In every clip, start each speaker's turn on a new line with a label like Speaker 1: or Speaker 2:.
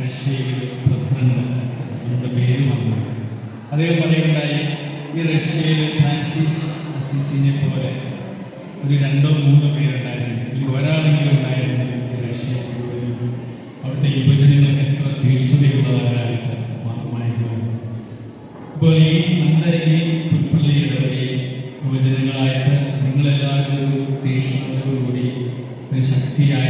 Speaker 1: റഷ്യയിൽ president president പേര് വന്നു അദ്ദേഹം പറയുന്നുണ്ടായി ഈ റഷ്യയിൽ ഫ്രാൻസിസ് അസിസിനെ പോലെ ഒരു രണ്ടോ മൂന്നോ പേരുണ്ടായിരുന്നു ഈ ഒരാളെങ്കിലും ഉണ്ടായിരുന്നു റഷ്യ അവിടുത്തെ യുവജനങ്ങൾ എത്ര തീഷ്ണതയുള്ളവരായിട്ട് മാറുമായിരുന്നു ഇപ്പോൾ ഈ അന്തരയിൽ പുൽപ്പള്ളിയുള്ളവരെയും യുവജനങ്ങളായിട്ട് നിങ്ങളെല്ലാവരും ഒരു തീഷ്ണതയോടുകൂടി ഒരു ശക്തിയായി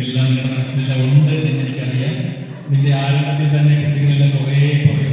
Speaker 1: എല്ലാം നിന്റെ മനസ്സിലുണ്ട് എന്ന് എനിക്കറിയാം. നിന്റെ ആരോഗ്യത്തിൽ തന്നെ കുട്ടികളെല്ലാം കുറേ കുറേ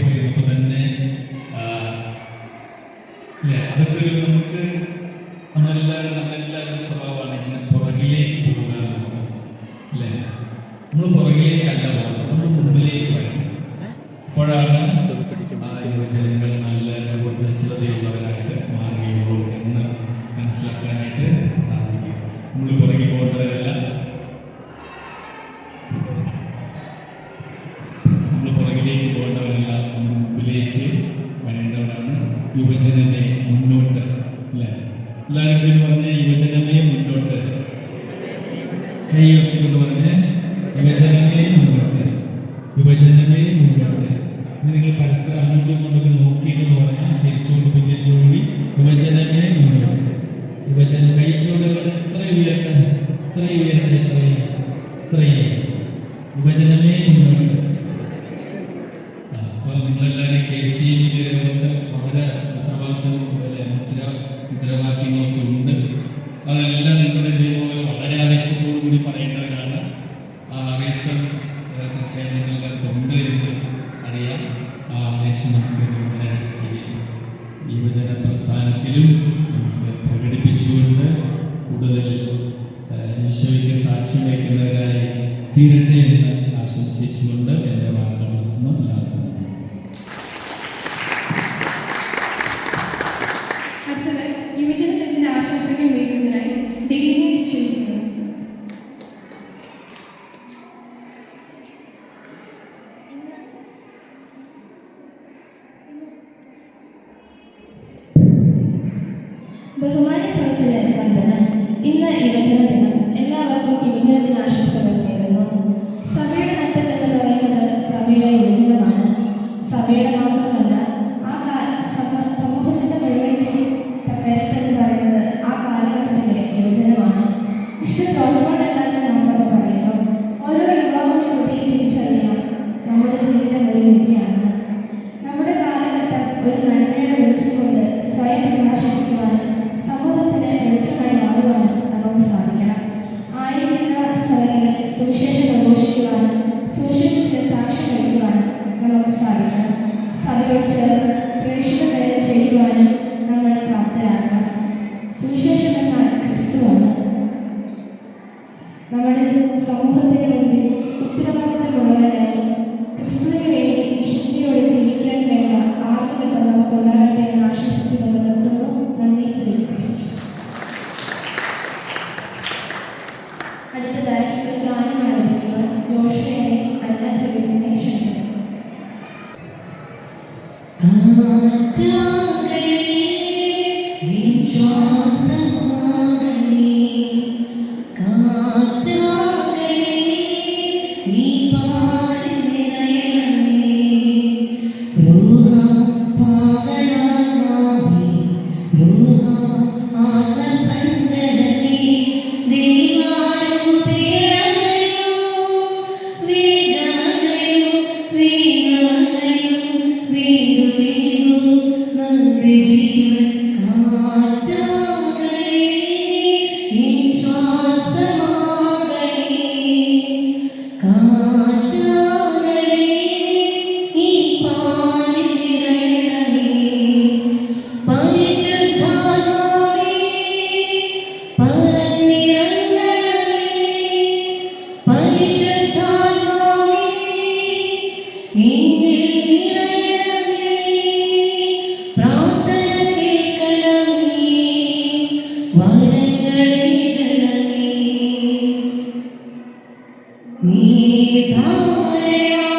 Speaker 1: എത്രയും ഉയരട്ടെ എത്രയും? അപ്പോൾ നിങ്ങളെല്ലാവരും കെ സി യോഗത്തിൽ വളരെ പത്രവാർത്തകളും അതുപോലെ മുദ്ര മുദ്രാവാക്യങ്ങളൊക്കെ ഉണ്ട് അതെല്ലാം നിങ്ങളുടെ ഇതേപോലെ വളരെ ആവേശത്തോടു കൂടി പറയേണ്ടവരാണ്. ആ ആവേശം തീർച്ചയായും നിങ്ങളെല്ലാവർക്കും ഉണ്ട് എന്ന് അറിയാം. ആ ആവേശം നമുക്ക് നമ്മുടെ യുവജന പ്രസ്ഥാനത്തിലും നമുക്ക് പ്രകടിപ്പിച്ചുകൊണ്ട് കൂടുതൽ ഈശോയ്ക്ക് സാക്ഷ്യം വയ്ക്കുന്നവരായി തീരട്ടെ എന്ന് ആശംസിച്ചുകൊണ്ട് എന്റെ വാക്കുകൾ നിർത്തുന്നു.
Speaker 2: അടുത്തതായി ഒരു ഗാനം ആലപിക്കുവാൻ ജോഷയെ അല്ല ശരീരത്തിനെ ക്ഷണിക്കുന്നു. Oh, ধারা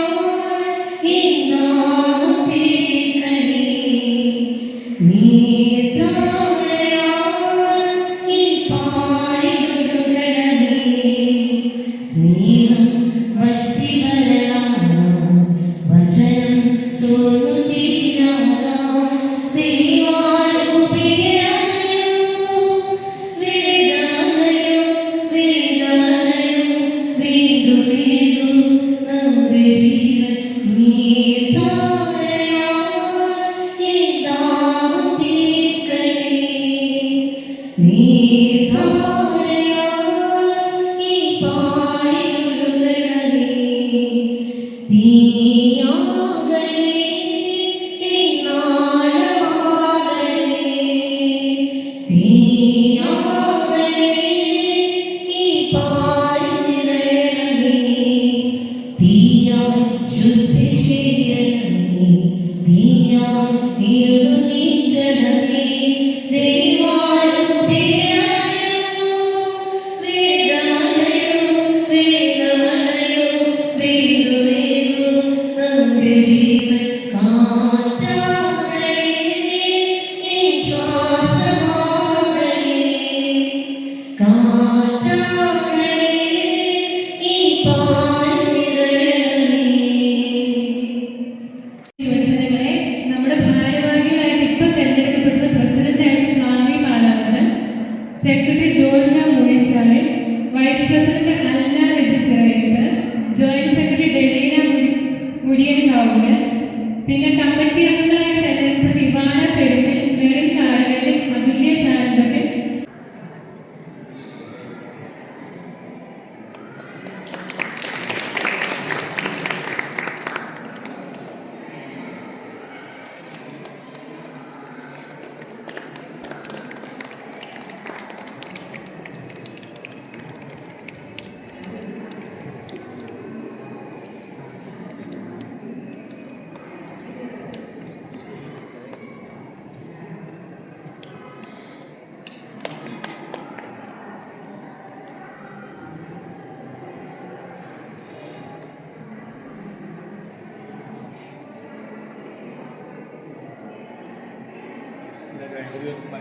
Speaker 2: Yang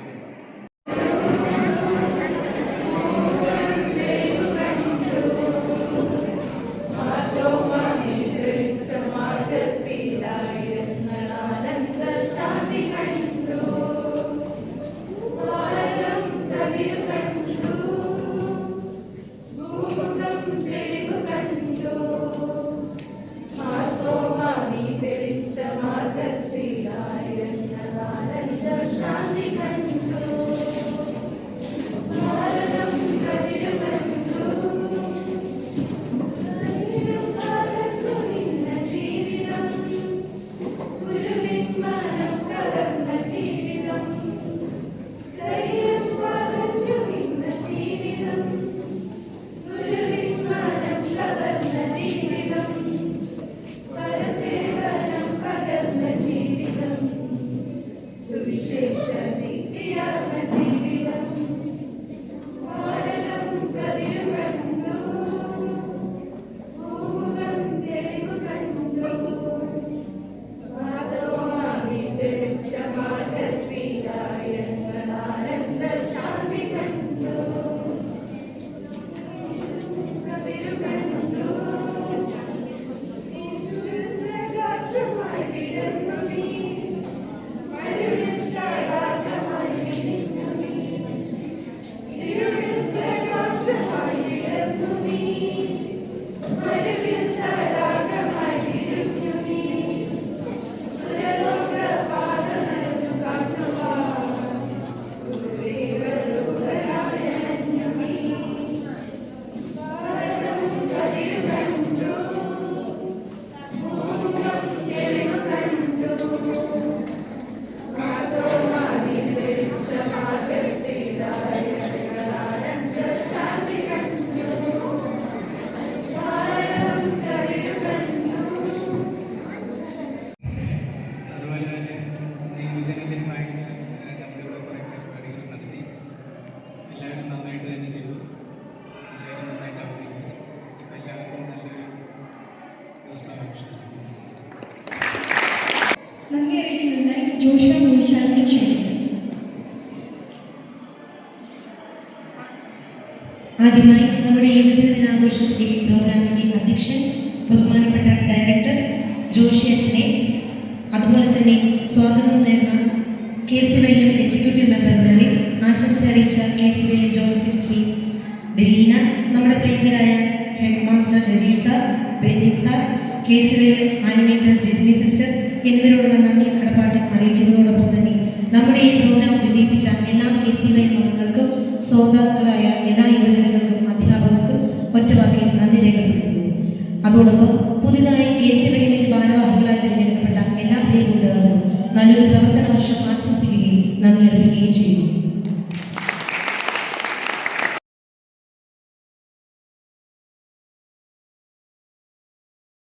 Speaker 2: itu.
Speaker 3: ആദ്യമായി നമ്മുടെ യുവജന ദിനാഘോഷത്തിന്റെ പ്രോഗ്രാമിന്റെ അധ്യക്ഷൻ ബഹുമാനപ്പെട്ട ഡയറക്ടർ ജോഷി അച്ഛനെ അതുപോലെ തന്നെ സ്വാഗതം നേർന്ന K C Y M executive member Merin ആശംസ അറിയിച്ച K C Y M John secretary Deleena നമ്മുടെ പ്രിയങ്കരായ head master Rajeer sir Benny sir K C Y M animator Jesmi sister എന്നിവരോടുള്ള നന്ദി കടപ്പാട്ടും അറിയിക്കുന്നതോടൊപ്പം തന്നെ നമ്മുടെ ഈ പ്രോഗ്രാം വിജയിപ്പിച്ച എല്ലാ കെ സി വൈ അംഗങ്ങൾക്കും ശ്രോതാക്കളായ levantando